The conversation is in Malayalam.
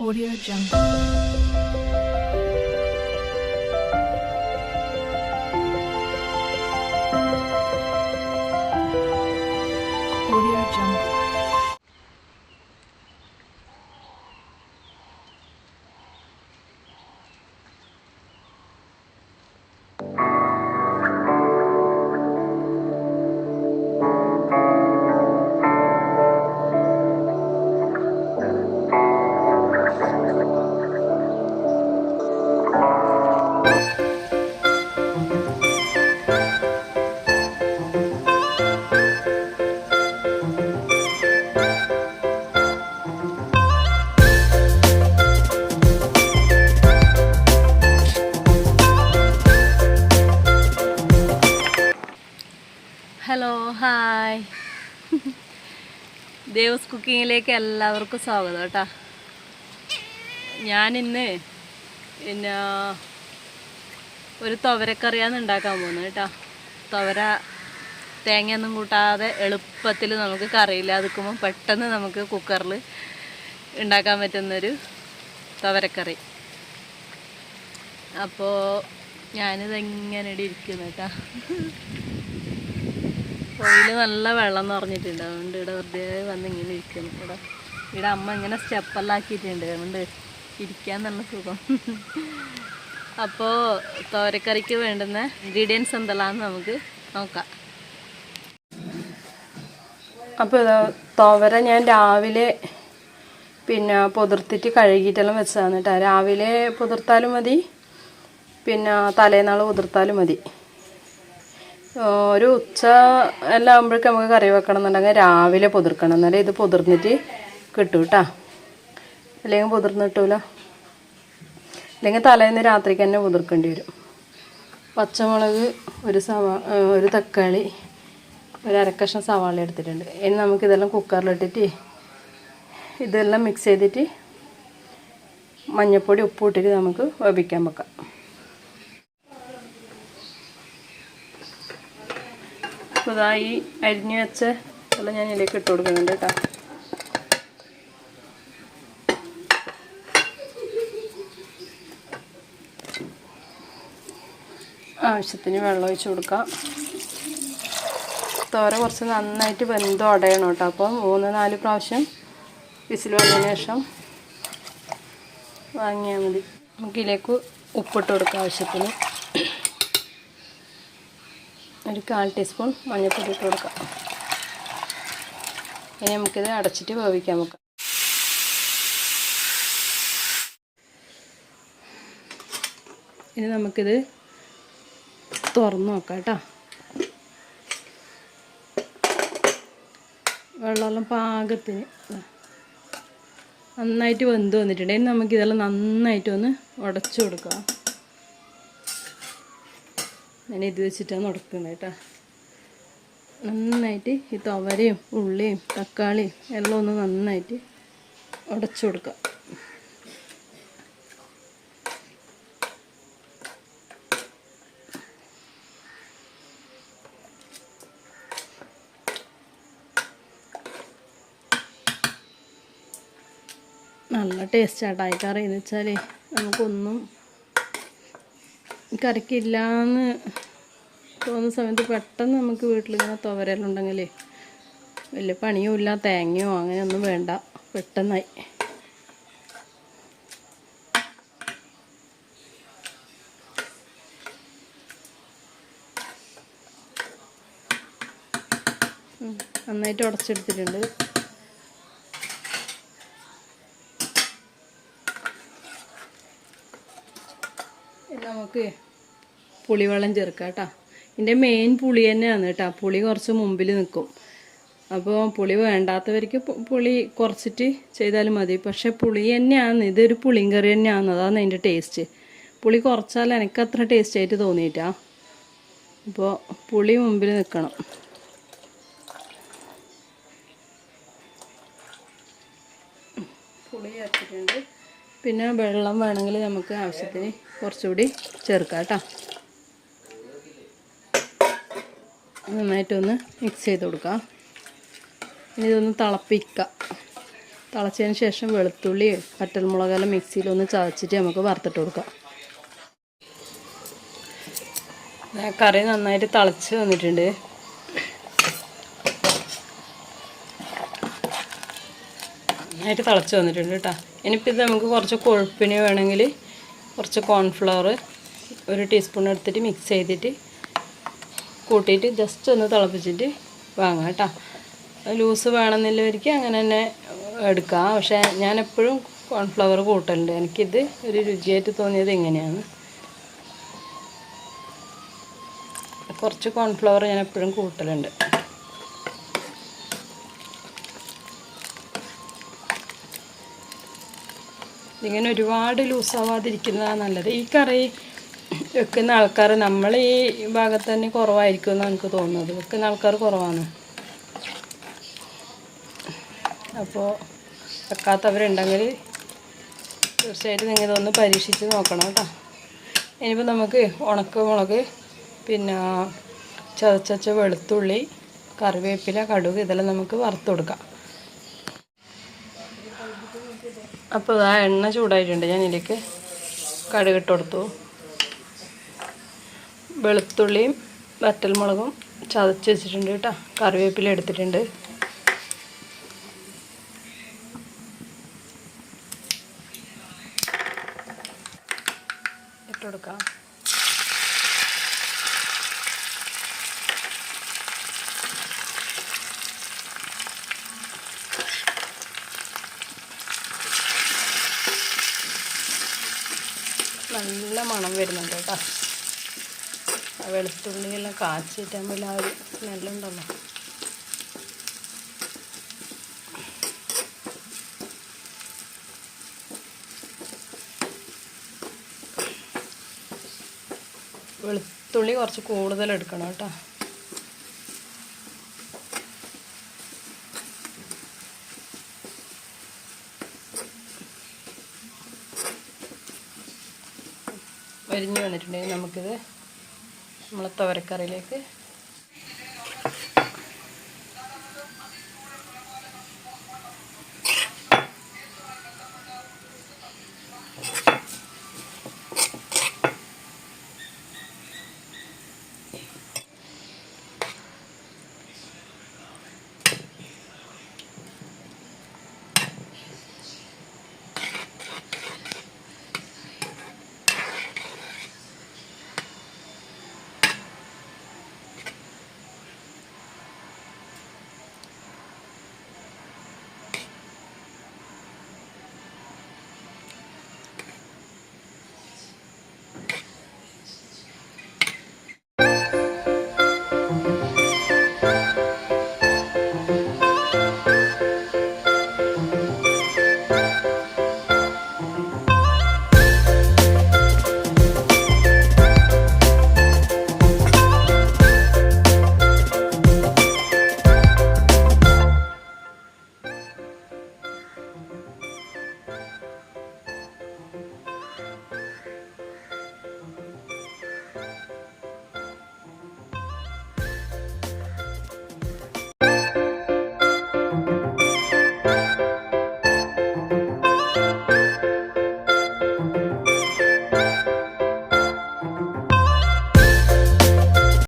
Audio Jungle. Hello hi. Devas കുക്കിങ്ങിലേക്ക് എല്ലാവർക്കും സ്വാഗതം കേട്ടോ. ഞാനിന്ന് പിന്നെ ഒരു തുവരക്കറിയാണ് ഉണ്ടാക്കാൻ പോകുന്നത് കേട്ടോ. തുവര തേങ്ങയൊന്നും കൂട്ടാതെ എളുപ്പത്തിൽ നമുക്ക് കറിയില്ലാതിരിക്കുമ്പോൾ പെട്ടെന്ന് നമുക്ക് കുക്കറിൽ ഉണ്ടാക്കാൻ പറ്റുന്നൊരു തുവരക്കറി. അപ്പോൾ ഞാനിത് എങ്ങനെ ഇരിക്കുന്നു കേട്ടോ. പുഴയിൽ നല്ല വെള്ളം നിറഞ്ഞിട്ടുണ്ട്. അതുകൊണ്ട് ഇവിടെ വെറുതെ വന്ന് ഇങ്ങനെ ഇരിക്കുന്നു. ഇവിടെ ഇവിടെ അമ്മ ഇങ്ങനെ സ്റ്റെപ്പെല്ലാം ആക്കിയിട്ടുണ്ട്. അതുകൊണ്ട് ഇരിക്കാൻ നല്ല സുഖം. അപ്പോൾ തോരക്കറിക്ക് വേണ്ടുന്ന ഇൻഗ്രീഡിയൻസ് എന്തെല്ലാമെന്ന് നമുക്ക് നോക്കാം. അപ്പോൾ തോവര ഞാൻ രാവിലെ പിന്നെ പുതിർത്തിട്ട് കഴുകിയിട്ടെല്ലാം വെച്ചതാണ് കേട്ടോ. രാവിലെ പുതിർത്താലും മതി പിന്നെ തലേനാൾ പുതിർത്താലും മതി. ഒരു ഉച്ച എല്ലാം ആകുമ്പോഴേക്കും നമുക്ക് കറി വെക്കണം എന്നുണ്ടെങ്കിൽ രാവിലെ പൊതിർക്കണം. എന്നാലേ ഇത് പൊതിർന്നിട്ട് കിട്ടും കേട്ടോ അല്ലെങ്കിൽ പുതിർന്ന് അല്ലെങ്കിൽ തലേന്ന് രാത്രിക്ക് തന്നെ പുതിർക്കേണ്ടി വരും. പച്ചമുളക് ഒരു സവാ ഒരു തക്കാളി ഒരു അരക്കഷ്ണം സവാള എടുത്തിട്ടുണ്ട്. ഇനി നമുക്കിതെല്ലാം കുക്കറിലിട്ടിട്ട് ഇതെല്ലാം മിക്സ് ചെയ്തിട്ട് മഞ്ഞൾപ്പൊടി ഉപ്പ് ഇട്ടിട്ട് നമുക്ക് വേവിക്കാൻ വെക്കാം. അപ്പോൾ ഇതാ ഈ അരിഞ്ഞു വെച്ച എല്ലാം ഞാൻ ഇതിലേക്ക് ഇട്ട് കൊടുക്കുന്നുണ്ട് കേട്ടോ. ആവശ്യത്തിന് വെള്ളം ഒഴിച്ച് കൊടുക്കാം. തോര കുറച്ച് നന്നായിട്ട് വെന്ത് ഉടയണം കേട്ടോ. അപ്പം മൂന്ന് നാല് പ്രാവശ്യം വിസിൽ വന്നതിന് ശേഷം വാങ്ങിയാൽ മതി. നമുക്ക് ഇതിലേക്ക് ഉപ്പിട്ട് കൊടുക്കാം ആവശ്യത്തിന്. ഒരു കാൽ ടീസ്പൂൺ മഞ്ഞൾപ്പൊടി ഇട്ട് കൊടുക്കാം. ഇനി നമുക്കിത് അടച്ചിട്ട് വേവിക്കാൻ വെക്കാം ഇനി നമുക്കിത് തുറന്ന് നോക്കാം കേട്ടോ. വെള്ളമെല്ലാം പാകത്തിന്. നന്നായിട്ട് വെന്ത് വന്നിട്ടുണ്ട്. ഇനി നമുക്കിതെല്ലാം നന്നായിട്ട് ഒന്ന് ഉടച്ചു കൊടുക്കാം. ഞാൻ ഇത് വെച്ചിട്ടാണ് നടക്കുന്നത് കേട്ടോ. നന്നായിട്ട് ഈ തവരയും ഉള്ളിയും തക്കാളിയും എല്ലാം ഒന്ന് നന്നായിട്ട് ഉടച്ചു കൊടുക്കാം. നല്ല ടേസ്റ്റ് ആട്ടായി എന്ന് വെച്ചാൽ നമുക്കൊന്നും കറിക്കില്ലാന്ന് തോന്നുന്ന സമയത്ത് പെട്ടെന്ന് നമുക്ക് വീട്ടിലിങ്ങനെ ഉണ്ടെങ്കിലേ വലിയ പണിയും ഇല്ല തേങ്ങയോ അങ്ങനെയൊന്നും വേണ്ട. പെട്ടെന്നായി. നന്നായിട്ട് ഉടച്ചെടുത്തിട്ടുണ്ട്. നമുക്ക് പുളിവെള്ളം ചേർക്കുക കേട്ടോ. ഇതിന്റെ മെയിൻ പുളി തന്നെയാണ് കേട്ടോ. പുളി കുറച്ച് മുമ്പിൽ നിൽക്കും. അപ്പോൾ പുളി വേണ്ടാത്തവർക്ക് പുളി കുറച്ചിട്ട് ചെയ്താലും മതി. പക്ഷേ പുളി തന്നെയാണ്. ഇതൊരു പുളിയും കറി തന്നെയാണ്. അതാണ് അതിന്റെ ടേസ്റ്റ് പുളി കുറച്ചാൽ എനിക്ക് അത്ര ടേസ്റ്റ് ആയിട്ട് തോന്നിയിട്ടാ. അപ്പോൾ പുളി മുമ്പിൽ നിൽക്കണം. പുളി ചേർത്തിട്ടുണ്ട്. പിന്നെ വെള്ളം വേണമെങ്കിൽ നമുക്ക് ആവശ്യത്തിന് കുറച്ചുകൂടി ചേർക്കാം കേട്ടോ. നന്നായിട്ടൊന്ന് മിക്സ് ചെയ്ത് കൊടുക്കാം. ഇനി ഇതൊന്ന് തിളപ്പിക്കാം. തിളച്ചതിന് ശേഷം വെളുത്തുള്ളി പറ്റൽമുളകെല്ലാം മിക്സിയിലൊന്ന് ചതച്ചിട്ട് നമുക്ക് വറുത്തിട്ട് കൊടുക്കാം. കറി നന്നായിട്ട് തിളച്ച് വന്നിട്ടുണ്ട്. നന്നായിട്ട് തിളച്ച് വന്നിട്ടുണ്ട് കേട്ടോ. ഇനിയിപ്പോൾ ഇത് നമുക്ക് കുറച്ച് കൊഴുപ്പിന് വേണമെങ്കിൽ കുറച്ച് കോൺഫ്ലവർ ഒരു ടീസ്പൂൺ എടുത്തിട്ട് മിക്സ് ചെയ്തിട്ട് കൂട്ടിയിട്ട് ജസ്റ്റ് ഒന്ന് തിളപ്പിച്ചിട്ട് വാങ്ങാം കേട്ടോ. ലൂസ് വേണമെന്നില്ലവർക്ക് അങ്ങനെ തന്നെ എടുക്കാം. പക്ഷേ ഞാൻ എപ്പോഴും കോൺഫ്ലവർ കൂട്ടലുണ്ട്. എനിക്കിത് ഒരു രുചിയായിട്ട് തോന്നിയത് ഇങ്ങനെയാണ്. കുറച്ച് കോൺഫ്ലവർ ഞാൻ എപ്പോഴും കൂട്ടലുണ്ട്. ഇങ്ങനെ ഒരുപാട് ലൂസാവാതിരിക്കുന്നതാണ് നല്ലത്. ഈ കറി വെക്കുന്ന ആൾക്കാർ നമ്മൾ ഈ ഭാഗത്ത് തന്നെ കുറവായിരിക്കും എന്നാണ് എനിക്ക് തോന്നുന്നത്. വെക്കുന്ന ആൾക്കാർ കുറവാണ്. അപ്പോൾ വെക്കാത്തവരുണ്ടെങ്കിൽ തീർച്ചയായിട്ടും നിങ്ങൾ ഇതൊന്ന് പരീക്ഷിച്ച് നോക്കണം കേട്ടോ. ഇനിയിപ്പോൾ നമുക്ക് ഉണക്ക മുളക് പിന്നെ ചതച്ചച്ച വെളുത്തുള്ളി കറിവേപ്പില കടുക് ഇതെല്ലാം നമുക്ക് വറുത്ത് കൊടുക്കാം. അപ്പോൾ ആ എണ്ണ ചൂടായിട്ടുണ്ട്. ഞാൻ ഇതിലേക്ക് കടുകിട്ട് കൊടുത്തു. വെളുത്തുള്ളിയും വറ്റൽമുളകും ചതച്ച് വെച്ചിട്ടുണ്ട് കേട്ടോ. കറിവേപ്പില എടുത്തിട്ടുണ്ട്. ഇട്ട് നല്ല മണം വരുന്നുണ്ട് കേട്ടോ. വെളുത്തുള്ളിയെല്ലാം കാച്ചിട്ടാകുമ്പോൾ ആ ഒരു സ്മെല്ലുണ്ടല്ലോ. വെളുത്തുള്ളി കുറച്ച് കൂടുതൽ എടുക്കണം കേട്ടോ. വരിഞ്ഞ് വന്നിട്ടുണ്ടെങ്കിൽ നമുക്കിത് നമ്മളെ തുവരക്കറിയിലേക്ക്